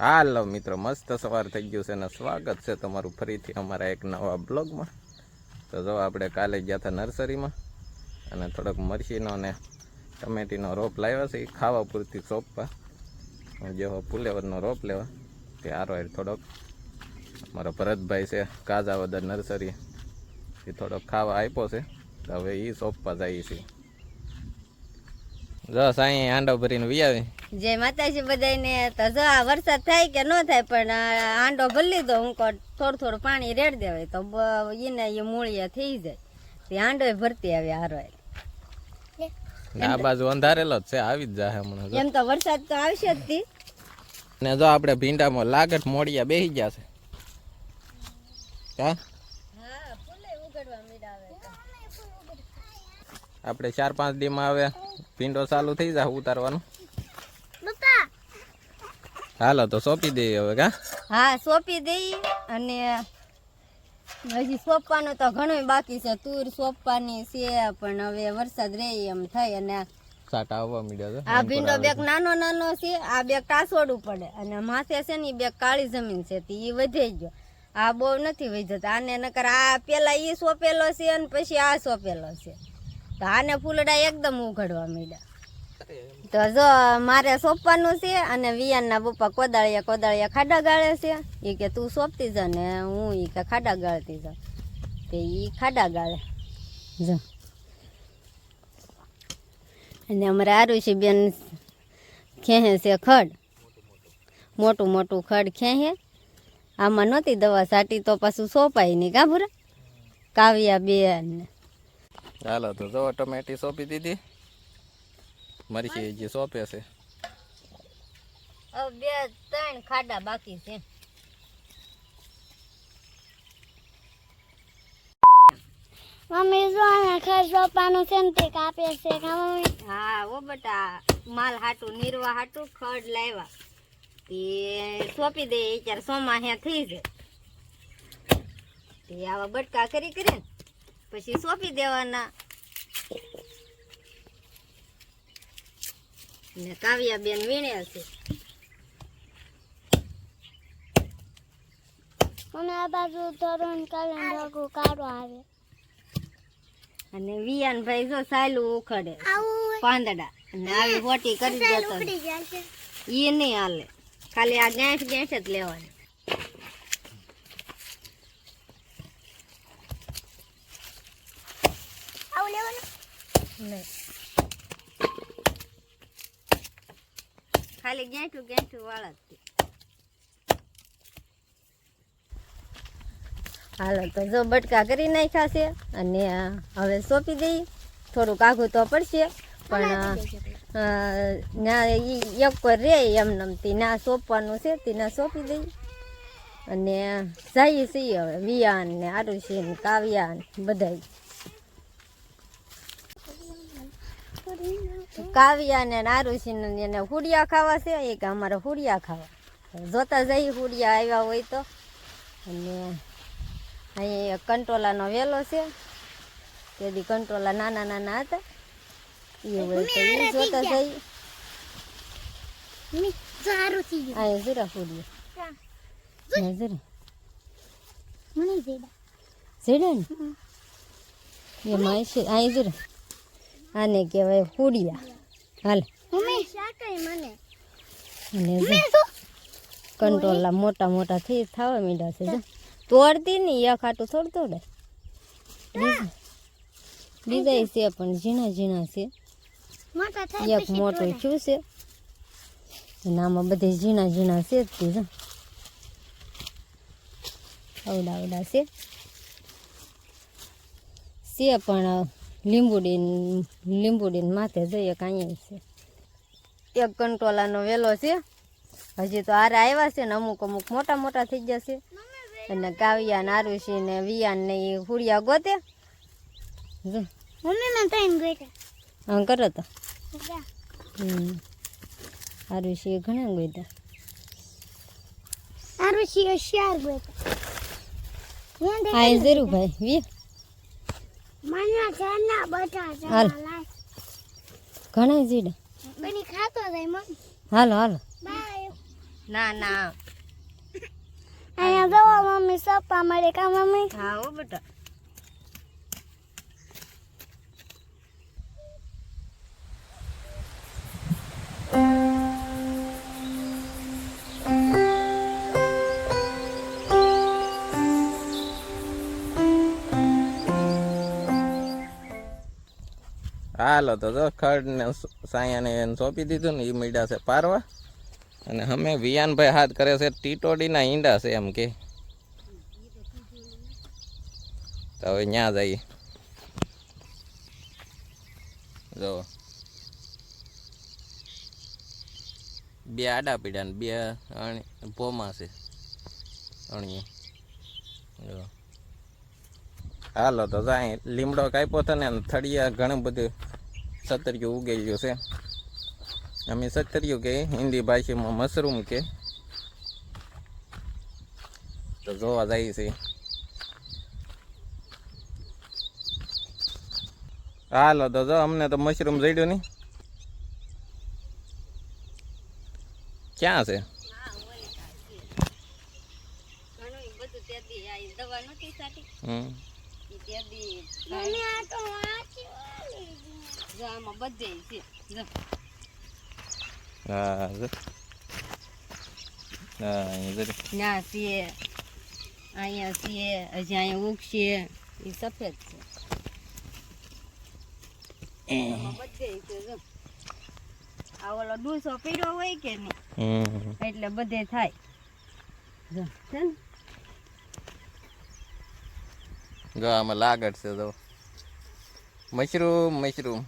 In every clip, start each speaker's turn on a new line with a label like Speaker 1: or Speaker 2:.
Speaker 1: હાલો મિત્રો, મસ્ત સવાર થઈ ગયું છે અને સ્વાગત છે તમારું ફરીથી અમારા એક નવા બ્લોગમાં. તો જો આપણે કાલે ગયા હતા નર્સરીમાં અને થોડોક મરચીનો ને ટમેટીનો રોપ લાવ્યા છે એ ખાવા પૂરતી સોંપવા જેવો ફુલેવરનો રોપ લેવા, તે આરો થોડોક. મારો ભરતભાઈ છે, કાજાવદર નર્સરી, એ થોડોક ખાવા આપ્યો છે. તો હવે એ સોંપવા જઈએ છીએ. જો સાંઈ આંડો ભરીને વી આવી.
Speaker 2: જય માતાજી બધાને તો જો આ વરસાદ થાય કે ન થાય પણ આંડો ભરી લીધો હું કહું થોડું થોડું પાણી રેડ દેવાય તો એને એ મૂળિયા થઈ જાય. તે આંડો ભરતી આવે હારો
Speaker 1: આ બાજુ અંધારેલો જ છે આવી જ જાય હમણાં
Speaker 2: એમ તો વરસાદ તો આવશે જ તી.
Speaker 1: ને જો આપણે ભીંડામાં લાગટ મોડિયા બેસી ગયા છે. કા
Speaker 2: હા
Speaker 1: આપણે ચાર પાંચ ડીમાં હવે ભીંડો ચાલુ થઈ જાય ઉતારવાનું. હાલો તો સોંપી દઈએ હવે કા?
Speaker 2: હા સોંપી દઈ અને હજી સોંપવાનું તો ઘણું બાકી છે. તુર સોંપવાની છે પણ હવે વરસાદ રે એમ થાય અને
Speaker 1: સાટા આવવા મળ્યા છે.
Speaker 2: આ ભીંડો બેગ નાનો નાનો છે આ બેગ ટાસોડવું પડે અને માથે છે ને બે બેગ કાળી જમીન છે તે ઈ વધે ગયો. આ બહુ નથી વધી આને નકર આ પેલા એ સોંપેલો છે અને પછી આ સોંપેલો છે. તો આને ફૂલડા એકદમ ઉઘડવા માંડ્યા. તો જો મારે સોંપવાનું છે અને વિયાનના પપ્પા કોદાળિયા કોદાળિયા ખાડા ગાળે છે. એ કે તું સોંપતી જા ને હું એ કે ખાડા ગાળતી જાઉં તે ઈ ખાડા ગાળે. જો. અને અમારે આરુષી બેન ખેહે છે ખડ. મોટું મોટું ખડ ખેહે. આમાં નહોતી દવા સાટી તો પાછું સોંપાય નહીં કા ભૂરા? કાવ્યા બેન.
Speaker 1: હાલો તો જો ટમેટી સોંપી દીધી. મરચી જે સોંપે છે.
Speaker 2: બે ત્રણ ખાડા બાકી છે.
Speaker 3: મમ્મી જો આને ખર સોપાનું છે ને તે કાપે છે કા મમ્મી?
Speaker 2: હા ઓ બટા માલ હાટું નિરવા હાટું ખડ લાવ્યા. તે સોંપી દે ત્યારે સોમાં હે થઈ જાય. તે આવા બટકા કરી કરીને પછી સોંપી દેવાના. ને કાવ્યા બેન વીણ્યા છે.
Speaker 3: અને આ બાજુ ધોરણ કરીને રઘુ કાળો આવે.
Speaker 2: અને વિયાનભાઈ જો સાયલું ઉખડે. પાંદડા. અને આવી હોટી કરી દેતો. ઈ નહીં હાલે. ખાલી આ ગેંઠ ગેંઠ જ લેવાની.
Speaker 3: લેવાનું?
Speaker 2: નહીં. ખાલી ગેંઠું ગેંઠું વાળા જ હાલો તો જો બટકા કરી નાખ્યા છે અને હવે સોંપી દઈએ થોડુંક આઘું તો પડશે પણ ના એક રે એમ તી. ના સોંપવાનું છે તીના સોંપી દઈ. અને જઈએ છીએ હવે. વિયાન ને આરુષી ને કાવ્યા ને કાવ્યા ને આરુષી ને એને હુડિયા ખાવા છે એ કે અમારે હુડિયા ખાવા. જોતા જઈ હુડિયા આવ્યા હોય તો. અને અહીં એક કંટોલાનો વેલો છે. તેથી કંટોલા નાના નાના હતા. એ હોય તો એ જોતા જઈ અહીં જરા હુડિયા. જરા.
Speaker 3: જેડા
Speaker 2: ને? એમાં છે અહીં જરા. આને કહેવાય હુડિયા. હાલ.
Speaker 3: મને.
Speaker 2: અને કંટ્રોલના મોટા મોટા થઈ થવા માંડ્યા છે જો. તોડતી નહીં એક હાટું થોડું તોડે. બીજા છે પણ ઝીણા ઝીણા છે. એક મોટું થયું છે. અને આમાં બધે ઝીણા ઝીણા છે જ તે જો. અવડા આવડા છે. છે પણ લીંબુડી લીંબુડીન માથે જઈએ કાંઈ છે. એક કંટોલાનો વેલો છે. હજી તો આરે આવ્યા છે ને અમુક અમુક મોટા મોટા થઈ જશે અને કાવ્યા ને આરુષી ને વિયાન ને એ હુડિયા ગોતે. હા કરો તો. હમ. આરુષી ઘણા ગોતા
Speaker 3: આરુષી હોશિયાર ગોતા
Speaker 2: હા જરૂર ભાઈ વી. હાલ. ઘણા જીડા.
Speaker 3: બની ખાતો જાય મમ્મી.
Speaker 2: Hello hello.
Speaker 3: બાય.
Speaker 2: ના ના.
Speaker 3: અહીંયા જવો મમ્મી સપ્પા મળે કા મમ્મી?
Speaker 2: હા હો બેટા.
Speaker 1: હાલો તો જો ખડને સાયાને સોંપી દીધું ને એ મીડા છે પારવા. અને અમે વિયાનભાઈ હાથ કરે છે ટીટોડીના ઈંડા છે એમ કે. તો હવે ત્યાં જઈએ. જો. બે આડા પીડા ને બે અણી પોમાં છે. અણીએ. જો. હાલો તો જાય લીમડો કાપ્યો હતો ને થળિયા ઘણું બધું સતરિયું ઉગેલું છે. અમે સતરિયું કે હિન્દી ભાષામાં મશરૂમ કે. તો જોવા જાય છે. હાલો તો જો અમને તો મશરૂમ જડ્યું નહીં. ક્યાં છે? હમ.
Speaker 2: તે
Speaker 3: મમ્મી
Speaker 2: હજી અહીંયા ઉગશે એ સફેદ છે બધે છે આ ઓલો ડૂસો પીડો હોય કે નહીં એટલે બધે થાય જો
Speaker 1: જો આમાં લાગડ છે તો. Mushroom mushroom.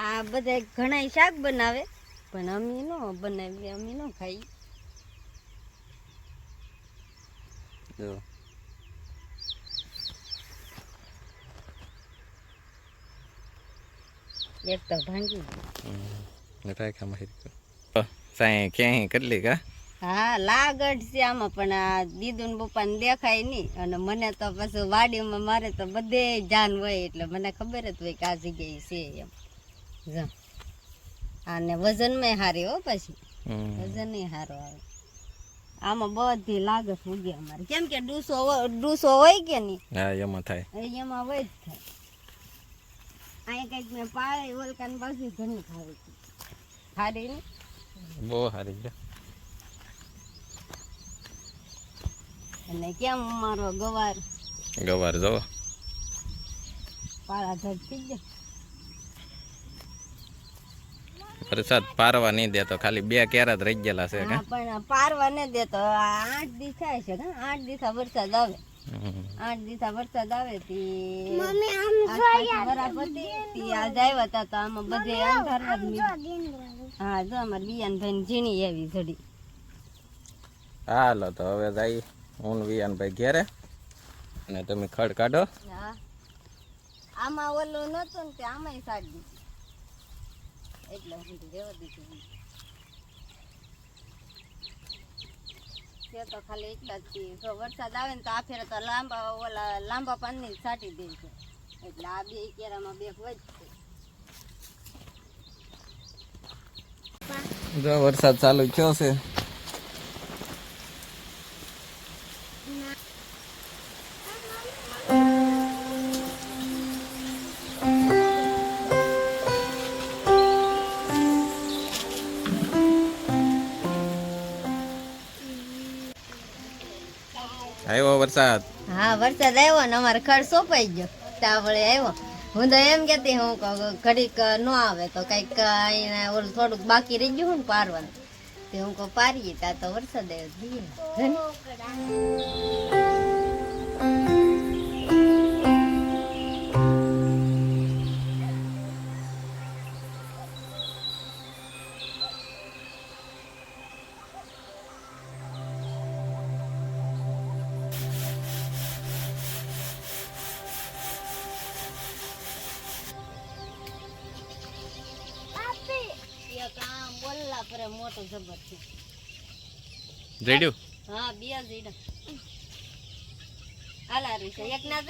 Speaker 2: આ બધા ઘણા શાક બનાવે પણ અમે ન બનાવીએ અમે ન ખાઈ
Speaker 1: જો.
Speaker 2: એક તો ભાંગી.
Speaker 1: રાખ્યા મશરૂમ સાંઈ ક્યાંય કેટલી કા?
Speaker 2: હા લાગડ છે આમાં પણ આ દીદુ ને પપ્પા ને દેખાય નહીં અને મને તો પછી વાડીમાં મારે તો બધે જાન હોય એટલે મને ખબર જ હોય કે આ જગ્યાએ છે એમ. જો. આને વજનમાં હારી હો પછી. વજન હારો આવે. આમાં બધી લાગત ઉગે અમારે. કેમ કે ડૂસો ડૂસો હોય કે નહીં
Speaker 1: હા એમાં થાય.
Speaker 2: એમાં હોય જ થાય. અહીંયા કંઈક મેં પાળે ઓલકાન બાજુ ઘણી ખાવી હતી. ને
Speaker 1: બહુ છે.
Speaker 2: અને કેમ અમારો ગવાર?
Speaker 1: ગવાર જો.
Speaker 2: પાળા ધરતી જ ગયા.
Speaker 1: વરસાદ પારવા નહીં દેતો ખાલી બે કેરા જ રહી ગયેલા છે
Speaker 2: પણ પારવા નહીં દેતો. આઠ દિવસ થાય છે આઠ દિવસા વરસાદ આવે. આઠ દિવસ વરસાદ આવે તી. બરાબર તી આજ આવ્યા હતા તો આમાં બધે અંધાર. હા જો અમારે બિયાન ભાઈ ઝીણી એવી ઝડી
Speaker 1: હાલો તો હવે જાય. હું વિયાન ભાઈ ઘેરે. અને તમે ખડ કાઢો.
Speaker 2: આમાં ઓલો નતો ને આમાંય સાડી દીધું. એટલે હું રેવા દીધું તે તો ખાલી એટલા જ જો વરસાદ આવે ને તો આ ફેરે તો લાંબા ઓલા લાંબા પાનની સાટી દે છે. એટલે આ બે કેરામાં બે વધશે
Speaker 1: જો વરસાદ ચાલુ થયો છે. વરસાદ?
Speaker 2: હા, વરસાદ આવ્યો ને અમારે ખડ સોપાઈ ગયો. ત્યાં વળે આવ્યો. હું તો એમ કેતી હું ઘડીક ન આવે તો કંઈક અહીંયા ઓલું થોડુંક બાકી રહી ગયું ને પારવાનું. તે હું કહું, પારીએ ત્યાં તો વરસાદ આવ્યો બોલલા પરે મોટો જબર છે.
Speaker 1: જડ્યું?
Speaker 2: હા બે જીડા આલા રી છે એક ના.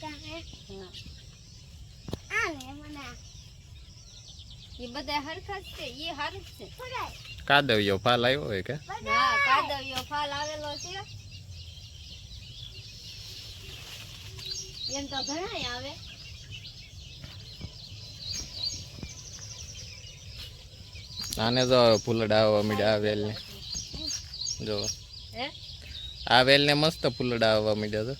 Speaker 2: હા.
Speaker 3: આને મને
Speaker 2: એ બધા હરખા જ છે એ હારું છે.
Speaker 1: કાદવ્યો ફાલ આવ્યો હોય કે?
Speaker 2: હા કાદવ્યો ફાલ આવેલો છે. એમ તો ઘણા આવે.
Speaker 1: આને જો ફૂલડા આવવા મીડ્યા આ વેલને. જો. આ વેલને મસ્ત ફૂલડા આવવા મીડ્યા તો.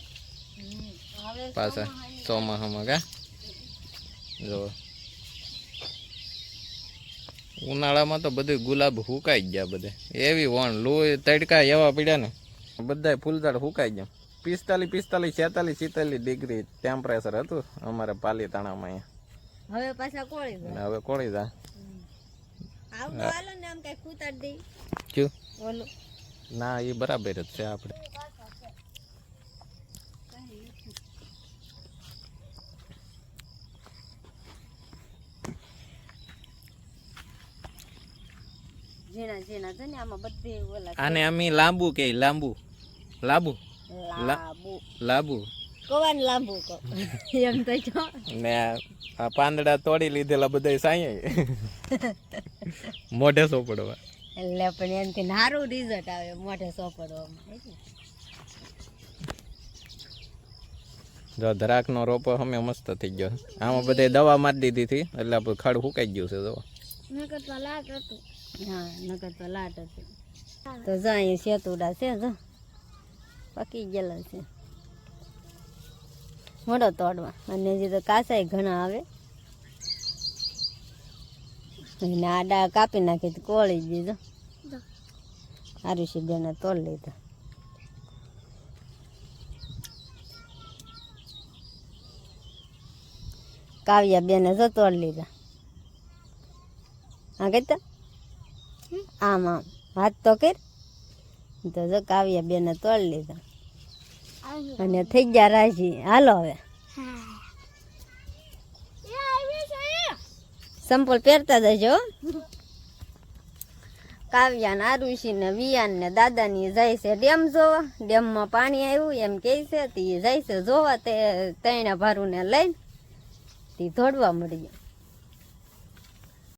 Speaker 1: પાછા ચોમાસામાં કા? જો. ઉનાળામાં તો બધું ગુલાબ હુકાઈ ગયા બધે. એવી વણ લોહી તડકા એવા પડ્યા ને. બધાય ફૂલઝાડ હુકાઈ ગયા. પિસ્તાલીસ પિસ્તાલીસ છેતાલીસ સિત્તાલીસ ડિગ્રી ટેમ્પરેચર હતું અમારે પાલીતાણામાં અહીંયા.
Speaker 2: હવે પાછા કોળી
Speaker 1: હવે કોળી જા
Speaker 2: ને
Speaker 1: એ બરાબર જ છે આપણે.
Speaker 2: ઝીણા ઝીણા છે ને આમાં બધી ઓલા
Speaker 1: આને અમે લાંબુ કે લાંબુ? લાંબુ?
Speaker 2: લાંબુ. એમ તો
Speaker 1: ને આ પાંદડા તોડી લીધેલા બધા સાંયે. મોઢે સોપડવા.
Speaker 2: એટલે પણ એનાથી સારું રિઝલ્ટ આવે મોઢે સોપડવામાં.
Speaker 1: જો ધરાકનો રોપો અમે મસ્ત થઈ ગયો. આમાં બધે દવા મારી દીધી હતી એટલે આપણું ખાડ સુકાઈ ગયું છે દવા
Speaker 3: નકર તો લાટ હતું.
Speaker 2: હા નકર તો લાટ હતું. તો જો અહીં સેતુડા છે જો. પકી ગયેલા છે. મોડો તોડવા. અને હજી તો કાસાય ઘણા આવે. આડા કાપી નાખી તો કોળી દીધો. આરુષી બેને તોડ લીધો. કાવ્યા બેને તો તોડ લીધા. હા કહેતા આમ આમ. હાથ તો કર. તો જો કાવ્યા બેને તોડ લીધા. અને થઈ ગયા રાજી. હાલો હવે
Speaker 3: હા એ આવી છે
Speaker 2: સંપલ પહેરતા જજો હો. કાવ્યા ને આરુષી ને વિયાન ને દાદાની જાય છે ડેમ જોવા ડેમમાં પાણી આવ્યું, એમ કહે છે, તે જાય છે જોવા, તે તૈણા ભારું ને લઈને તે દોડવા મળી